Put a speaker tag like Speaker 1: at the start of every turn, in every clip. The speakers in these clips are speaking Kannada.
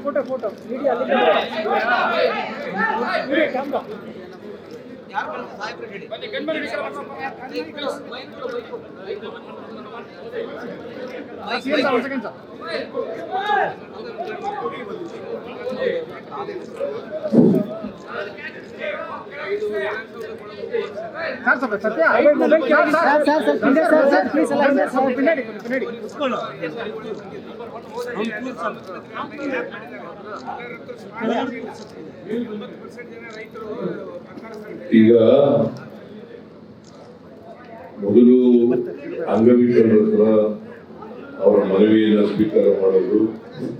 Speaker 1: Photo photo video camera sir sir sir ಸತ್ಯ ಸರ್ ಸರ್ ಸರ್ ಪಿನ್ನಡಿ ಸರ್ ಸರ್ ಪ್ಲೀಸ್ ಅಲ್ಲ ಸರ್ ಪಿನ್ನಡಿ ಪಿನ್ನಡಿ
Speaker 2: ಈಗ ಮೊದಲು ಅಂಗವಿಕಲರ ಅವರ ಮನವಿಯನ್ನ ಸ್ವೀಕಾರ ಮಾಡೋದು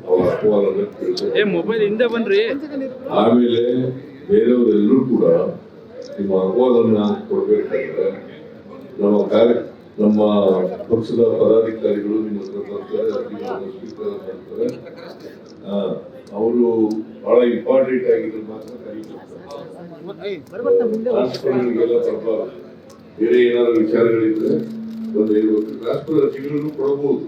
Speaker 2: ಅವರ ಅಹವಾಲನ್ನು ತಿಳ್ಕೊಳ್ಳೋದು.
Speaker 3: ಏ ಮೊಬೈಲ್ ಹಿಂದೆ ಬನ್ರಿ
Speaker 2: ಆಮೇಲೆ ಬೇರೆಯವರೆಲ್ಲರೂ ಕೂಡ ನಿಮ್ಮ ಅನುವಾದವನ್ನು ಕೊಡಬೇಕಾದ್ರೆ ನಮ್ಮ ಕಾರ್ಯ ನಮ್ಮ ಪಕ್ಷದ ಪದಾಧಿಕಾರಿಗಳು ನಿಮ್ಮ ಹತ್ರ ಬರ್ತಾರೆ ಸ್ವೀಕಾರ ಮಾಡ್ತಾರೆ. ಅವರು ಬಹಳ ಇಂಪಾರ್ಟೆಂಟ್ ಆಗಿದ್ರು ಮಾತ್ರ ಸ್ವಲ್ಪ ಟ್ರಾನ್ಸ್ಫರ್ಗಳಿಗೆಲ್ಲ ಬೇರೆ ಏನಾದ್ರು ವಿಚಾರಗಳಿದ್ರೆ ಒಂದು ಹೇಳ್ಬೇಕು ಟ್ರಾನ್ಸ್ಫರ್ ಅರ್ಜಿಗಳನ್ನು ಕೊಡಬಹುದು.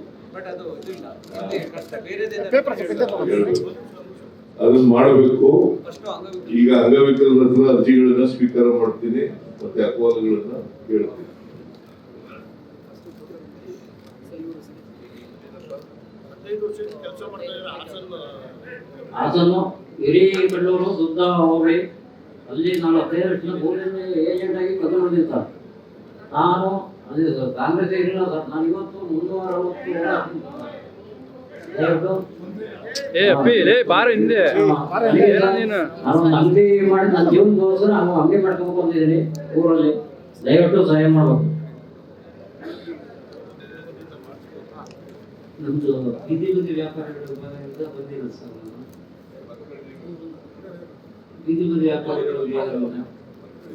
Speaker 2: ಅದನ್ನ ಮಾಡಬೇಕು. ಈಗ ಅಂಗವಿಕಲರ ಹತ್ರ ಅರ್ಜಿಗಳನ್ನ ಸ್ವೀಕಾರ ಮಾಡ್ತೀನಿ. ಮತ್ತೆ ಅಹವಾಲುಗಳನ್ನ ಕೇಳ್ತೀನಿ
Speaker 4: ಹಾಸನ್ನು ಹಿರೇಕಲ್ಲೂರು ದುದ್ದ ಹೋಬಳಿ. ಅಲ್ಲಿ ನಾನು ಹದಿನೈದು ವರ್ಷದ ಊರಿನ ಏಜೆಂಟ್ ಆಗಿ ಕೆಲಸ ಮಾಡಿರ್ತಾರೆ ನಾನು ಅಲ್ಲಿ ಕಾಂಗ್ರೆಸ್ ಇರಲಿಲ್ಲ ಸರ್. ನಾನು ಇವತ್ತು ಮುನ್ನೂರ ಅರವತ್ತು
Speaker 3: ಏ ಅಪ್ಪಿ ಏ ಬಾರ ಹಿಂದೆ. ಏನ ನೀನು
Speaker 4: ಒಂದು ಅಂಗಡಿ ಮಾಡಿ ನನ್ನ ಜೀವನಗೋಸ್ಕರ ನಾನು ಅಂಗಡಿ ಮಾಡ್ಕೊಂಡು ಅಂತಿದ್ದೀನಿ ಊರಲ್ಲಿ. ದಯವಿಟ್ಟು ಸಹಾಯ ಮಾಡಬೇಕು.
Speaker 5: ನಮ್ದು ಬೀದಿ ಬದಿ ವ್ಯಾಪಾರಗಳ ವಿಭಾಗದಿಂದ ಬಂದಿಲ್ಲ ಸರ್. ಬೀದಿ ಬದಿ ವ್ಯಾಪಾರಗಳ ವಿಭಾಗದಿಂದ ಬೀದಿ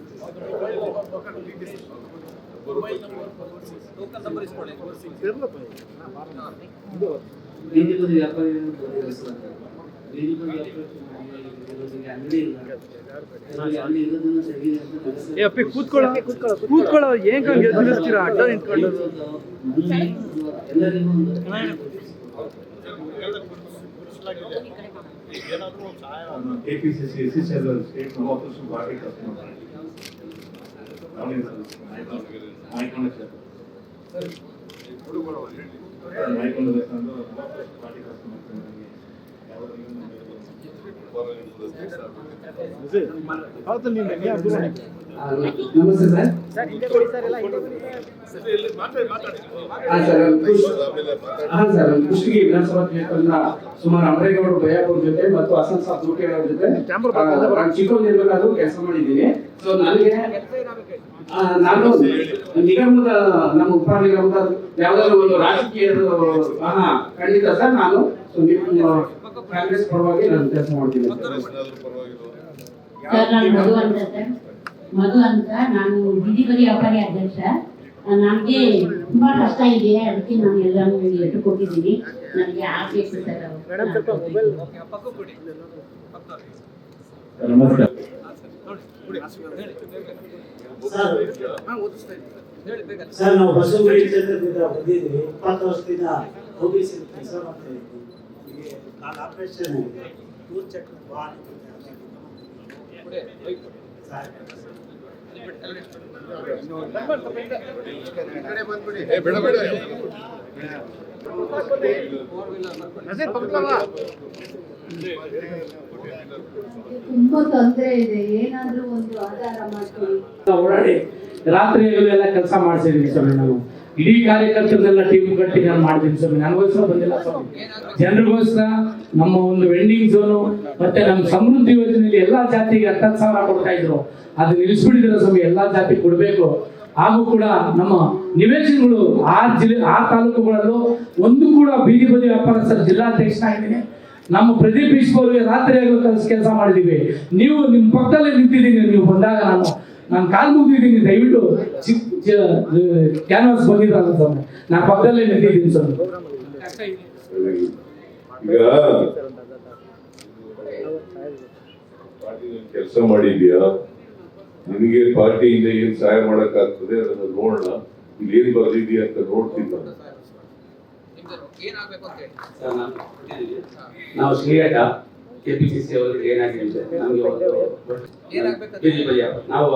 Speaker 5: ಬದಿ ವ್ಯಾಪಾರಿಗಳು ಅಂತ ಕಳಿಸಿ-
Speaker 3: ಏ ಅಪ್ಪಿ ಕೂತ್ಕೊಳ್ಳೋ. ಕೂತ್ಕೊಳ್ಳೋ. ಏನ್ ಎದ್ದು ನಿಲ್ಸ್ತೀರಾ ಅಡ್ಡ ನಿಂತ್ಕೊಂಡು.
Speaker 5: ಎಲ್ಲರಿಗೂ ಒಂದು
Speaker 6: KPCC S S L state office customer ನಾಯ್ಕೊಂಡ sir ನಾಯ್ಕೊಂಡ ಪಾರ್ಟಿ ಕಸ್ಟಮರ್
Speaker 7: ನಮಸ್ತೆ ಸರ್
Speaker 1: ಸರ್
Speaker 7: ಕುಷ್ಟಗಿ ವಿಧಾನಸಭಾ ಸುಮಾರು ಅಮರೇಗೌಡ ಭಯಪುರ ಜೊತೆ ಮತ್ತು ಹಸನ್ ಸಾಬ್ ಜೊತೆ ಚಿಕ್ಕವನಿರ್ಬೇಕಾದ್ರೂ ಕೆಲಸ ಮಾಡಿದ್ದೀನಿ ಸೊ ನನಗೆ ನಾನು ನಿಗಮದ ನಮ್ಮ ಉಪ ನಿಗಮದ ಯಾವ್ದಾದ್ರು ಒಂದು ರಾಜಕೀಯ ಹಾ ಖಂಡಿತ ಸರ್ ನಾನು ಕಾಂಗ್ರೆಸ್ ಪರವಾಗಿ ನಾನು ಕೆಲಸ ಮಾಡ್ತೀನಿ. ಸರ್.
Speaker 8: ಸರ್ ನಾನು ಮಧು ಅಂತ ಸರ್. ಮಧು ಅಂತ ನಾನು ಬೀದಿ ಬರಿ ವ್ಯಾಪಾರಿ ಅಧ್ಯಕ್ಷ. ನನಗೆ ತುಂಬಾ ಕಷ್ಟ ಇದೆ. ಅದಕ್ಕೆ ನಾನು ಎಲ್ಲಾನು ಲೆಟರ್ ಕೊಟ್ಟಿದ್ದೀನಿ. ನನಗೆ ಆಸೆ ಇತ್ತು ಸರ್
Speaker 6: ನಮಸ್ಕಾರ.
Speaker 9: ಸರ್. ನಾವು ಬಸವಗುಡಿ ಕ್ಷೇತ್ರದಿಂದ ಬಂದಿದ್ದೀವಿ. ಇಪ್ಪತ್ತು ವರ್ಷದಿಂದ ಹೋಗಿ ಬಿ ಸಿ ಕೆಲಸ ಮಾಡ್ತಾ ಇದ್ದೀವಿ. ನಾನು ಆಪರೇಷನ್ ಆಗಿದೆ. ಮೂರು ಚಕ್ರ ವಾಹನ ಸರ್
Speaker 2: ಏ, ಬೇಡ ಬೇಡ.
Speaker 1: ನಜೀರ್ ಪಕ್ಕದಲ್ಲ
Speaker 8: ತುಂಬಾ ತೊಂದರೆ ಇದೆ. ಏನಾದ್ರೂ ಒಂದು ಆಧಾರ
Speaker 9: ಓಡಾಡಿ ರಾತ್ರಿ ಎಲ್ಲ ಕೆಲಸ ಮಾಡಿಸಿದೀವಿ ಸರ್ ನಾನು ಇಡೀ ಕಾರ್ಯಕರ್ತರನ್ನೆಲ್ಲ ಟೀಮ್ ಕಟ್ಟಿ ನಾನು ಮಾಡಿದ್ದೀನಿ ಸ್ವಾಮಿ. ನನಗೋಸ್ಕರ ಬಂದಿಲ್ಲ ಸ್ವಾಮಿ. ಜನರಿಗೋಸ್ಕರ ನಮ್ಮ ಒಂದು ವೆಂಡಿಂಗ್ ಝೋನು ಮತ್ತೆ ನಮ್ಮ ಸಮೃದ್ಧಿ ಯೋಜನೆಯಲ್ಲಿ ಎಲ್ಲಾ ಜಾತಿಗೆ ಹತ್ತತ್ತು ಸಾವಿರ ಕೊಡ್ತಾ ಇದ್ರು. ಅದು ನಿಲ್ಲಿಸ್ಬಿಟ್ಟಿದ್ರೆ ಸ್ವಾಮಿ. ಎಲ್ಲಾ ಜಾತಿ ಕೊಡಬೇಕು. ಹಾಗೂ ಕೂಡ ನಮ್ಮ ನಿವೇಶನಗಳು ಆ ಜಿಲ್ಲೆ ಆ ತಾಲೂಕುಗಳಲ್ಲೂ ಒಂದು ಕೂಡ ಬೀದಿ ಬದಿ ವ್ಯಾಪಾರಸ್ಥರ ಜಿಲ್ಲಾಧ್ಯಕ್ಷನಾಗಿದ್ದೀನಿ ನಮ್ಮ ಪ್ರದೀಪ್ ಈಶ್ವರ್ ಅವರಿಗೆ ರಾತ್ರಿ ಆಗೋ ಕೆಲಸ ಕೆಲಸ ಮಾಡಿದೀವಿ. ನೀವು ನಿಮ್ಮ ಪಕ್ಕದಲ್ಲೇ ನಿಂತಿದ್ದೀನಿ ನೀವು ಬಂದಾಗ ನಾನು ನಾನು ಕಾಲ್ ಮುಗಿದಿದ್ದೀನಿ ದಯವಿಟ್ಟು ಚಿಕ್ಕ ಕ್ಯಾನ್ವಾಸ್ ಬಂದಿರಲ್ಲ ಸರ್ ನಾ ಪಕ್ಕದಲ್ಲೇ ನಿಂತಿದ್ದೀನಿ ಸರ್
Speaker 2: ಈಗ ಕೆಲಸ ಮಾಡಿದ್ಯಾ ನಿನಗೆ ಪಾರ್ಟಿಯಿಂದ ಏನ್ ಸಹಾಯ ಮಾಡಕ್ಕಾಗ್ತದೆ ಅದನ್ನ ನೋಡೋಣ. ಇಲ್ಲಿ ಏನ್ ಬರ್ದಿದ್ಯಾ ಅಂತ ನೋಡ್ತೀನಿ ನಾನು.
Speaker 10: ಸರ್, ನಾನು ಕೊಟ್ಟಿದ್ದೀನಿ. ನಾವು ಶ್ರೀಘಟ್ಟ ಕೆಪಿಸಿಸಿ ಅವರಿಗೆ ಏನಾಗಿದೆ ಅಂದ್ರೆ ನಮ್ಗೆ ಒಂದು ಬಿಜಿ ಬದಿಯಪ್ಪ ನಾವು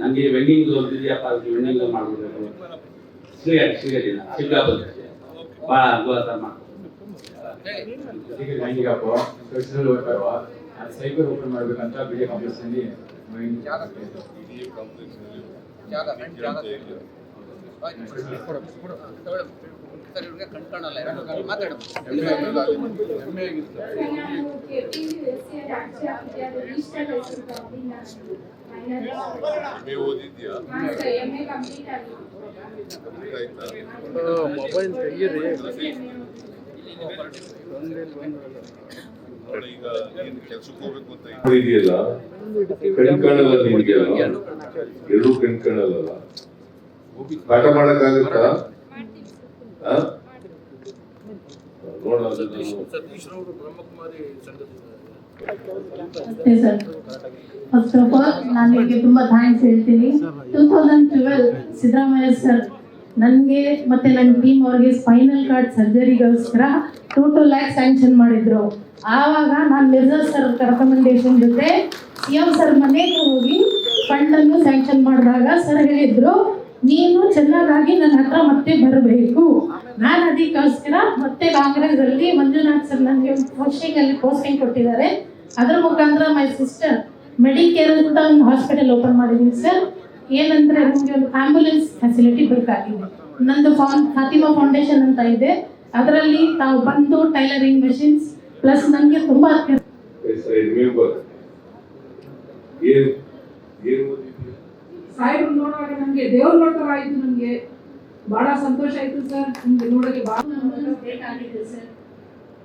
Speaker 10: ನಮ್ಗೆ ವೆಂಡಿಂಗ್ ಝೋನ್ ಬಿಜಿಯಪ್ಪ ಅದಕ್ಕೆ ವೆಂಡಿಂಗ್ ಝೋನ್ ಮಾಡ್ಬಿಡ್ಬೇಕು. ಶ್ರೀಘಟ್ಟ ಶ್ರೀಘಟ್ಟಿನ ಶಿಗ್ಗಾಪುರ ಭಾಳ ಅನುಕೂಲ ಸರ್ ಮಾಡ್ಕೊಡ್ತೀವಿ.
Speaker 11: ಹ್ಯಾಂಗಿಗಪ್ಪ ಪ್ರೊಫೆಷನಲ್ ವರ್ಕರ್ ಅದು ಸೈಬರ್ ಓಪನ್ ಮಾಡ್ಬೇಕಂತ ಬಿಡಿ ಕಾಂಪ್ಲೆಕ್ಸ್ ಅಲ್ಲಿ ಮೈಂಡ್
Speaker 2: ಓದಿದ್ಯಾ ಆಯ್ತಾ
Speaker 12: ಮೊಬೈಲ್ ತೆಗೀರಿ
Speaker 2: ಈಗ ಏನು ಕೆಲ್ಸಕ್ಕೆ ಹೋಗ್ಬೇಕು ಅಂತ ಇದೆಯಲ್ಲ? ಕಣ್ ಕಾಣಲ್ಲ ನಿನ್ಗೆಲ್ಲ ಎರಡೂ ಕಣ್ ಕಾಣಲ್ಲ ಪಾಠ ಮಾಡಕ್ಕಾಗತ್ತಾ? ಆ? ನೋಡ ಅದನ್ನ
Speaker 13: ಅಷ್ಟೇ ಸರ್ ಫಸ್ಟ್ ಆಫ್ ನಾನು ನಿಮಗೆ ತುಂಬ ಥ್ಯಾಂಕ್ಸ್ ಹೇಳ್ತೀನಿ. Two thousand twelve Siddaramaiah sir ನನಗೆ ಮತ್ತೆ ನನ್ನ ಟೀಮ್ ಅವ್ರಿಗೆ ಸ್ಪೈನಲ್ ಕಾರ್ಡ್ ಸರ್ಜರಿಗೋಸ್ಕರ ಟೂ ಟು ಲ್ಯಾಕ್ ಸ್ಯಾಂಕ್ಷನ್ ಮಾಡಿದ್ರು. ಆವಾಗ ನಾನು ಮಿರ್ಜಾ ಸರ್ ರೆಕಮೆಂಡೇಶನ್ ಜೊತೆ ಸಿ ಎಂ ಸರ್ ಮನೆಗೆ ಹೋಗಿ ಫಂಡನ್ನು ಸ್ಯಾಂಕ್ಷನ್ ಮಾಡಿದಾಗ ಸರ್ ಹೇಳಿದ್ರು, ನೀನು ಚೆನ್ನಾಗಾಗಿ ನನ್ನ ಹತ್ರ ಮತ್ತೆ ಬರಬೇಕು. ನಾನು ಅದಕ್ಕೋಸ್ಕರ ಮತ್ತೆ ಕಾಂಗ್ರೆಸ್ ಅಲ್ಲಿ ಮಂಜುನಾಥ್ ಸರ್ ನನಗೆ ಪೋಸ್ಟಿಂಗ್ ಅಲ್ಲಿ ಪೋಸ್ಟಿಂಗ್ ಕೊಟ್ಟಿದ್ದಾರೆ. ಅದರ ಮುಖಾಂತರ ಮೈ ಸಿಸ್ಟರ್ ಮೆಡಿಕೇರ್ ಅಂತ ಒಂದು ಹಾಸ್ಪಿಟಲ್ ಓಪನ್ ಮಾಡಿದ್ದೀನಿ ಸರ್ ಏನಂದ್ರೆ ನಮಗೆ ಒಂದು ಆಂಬ್ಯುಲೆನ್ಸ್ ಫೆಸಿಲಿಟಿ ಬೇಕಾಗಿದೆ. ನಂದು ಫೌನ್ ಫಾತಿಮಾ ಫೌಂಡೇಶನ್ ಅಂತ ಇದೆ. ಅದರಲ್ಲಿ ತಾವು ಬಂದು ಟೈಲರಿಂಗ್ ಮೆಷಿನ್ಸ್ ಪ್ಲಸ್ ನನಗೆ ತುಂಬಾ
Speaker 2: ಸಾಯಿಬ್ರು
Speaker 14: ಸಾಹೇಬ್ರು ನೋಡುವಾಗ ನಮ್ಗೆ ದೇವ್ರು ನೋಡ್ತಾರ ಆಯ್ತು ನಮ್ಗೆ ಬಹಳ ಸಂತೋಷ ಆಯ್ತು ಸರ್. ನಿಮ್ಗೆ ನೋಡೋಕೆ ಬಹಳ
Speaker 13: ಬೇಕಾಗಿದೆ ಸರ್.